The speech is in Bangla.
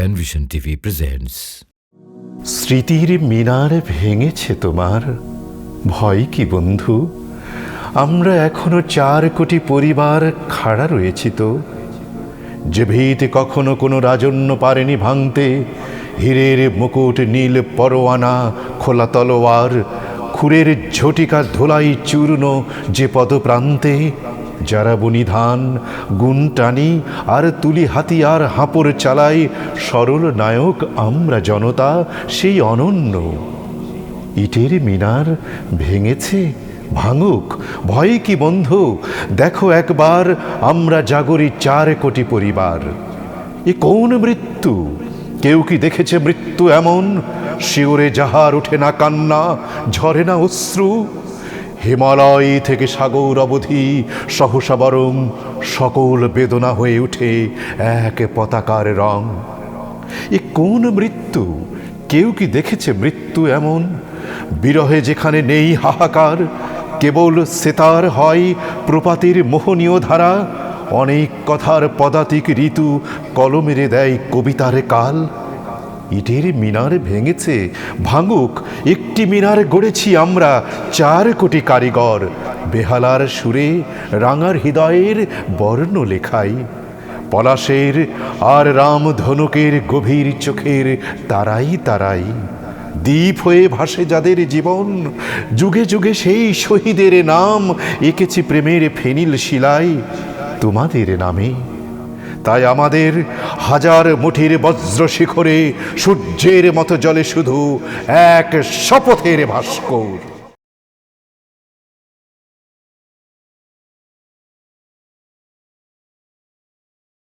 Penvision TV presents স্মৃতির মিনার ভেঙেছে তোমার। ভয় কি বন্ধু? আমরা এখনও চার কোটি পরিবার খাড়া রয়েছি তো। যে ভিত কখনো কোনো রাজন্য পারেনি ভাঙতে, হীরের মুকুট, নীল পরোয়ানা, খোলা তলোয়ার, খুরের ঝটিকা ধোলাই চূর্ণ যে পদপ্রান্তে যারা বুনি ধান গুণ টানি, আর তুলি হাতিয়ার হাঁপড় চালাই, সরল নায়ক আমরা জনতা, সেই অনন্য। ইটের মিনার ভেঙেছে, ভাঙুক, ভয় কি বন্ধু? দেখো একবার, আমরা জাগরি চার কোটি পরিবার। এ কোন মৃত্যু? কেউ কি দেখেছে মৃত্যু এমন? শিওরে যাহার ওঠে না কান্না, ঝরে না অশ্রু? হিমালয় থেকে সাগর অবধি সহসা বরং সকল বেদনা হয়ে ওঠে এক পতাকার রং। এ কোন মৃত্যু? কেউ কি দেখেছে মৃত্যু এমন? বিরহে যেখানে নেই হাহাকার, কেবল সেতার হয় প্রপাতির মোহনীয় ধারা। অনেক কথার পদাতিক ঋতু কলমেরে দেয় কবিতার কাল। ইটের মিনার ভেঙেছে। ভাঙুক, একটি মিনার গড়েছি আমরা, চার কোটি কারিগর। বেহালার সুরে রাঙার হৃদয়ের বর্ণ লেখাই। পলাশের আর রাম ধনুকের গভীর চোখের তারাই তারাই। দ্বীপ হয়ে ভাসে যাদের জীবন, যুগে যুগে সেই শহীদের নাম, এঁকেছি প্রেমের ফেনিল শিলায় তোমাদের নামে তাই আমাদের হাজার মুঠির বজ্র শিখরে সূর্যের মতো জলে শুধু এক শপথের ভাস্কর।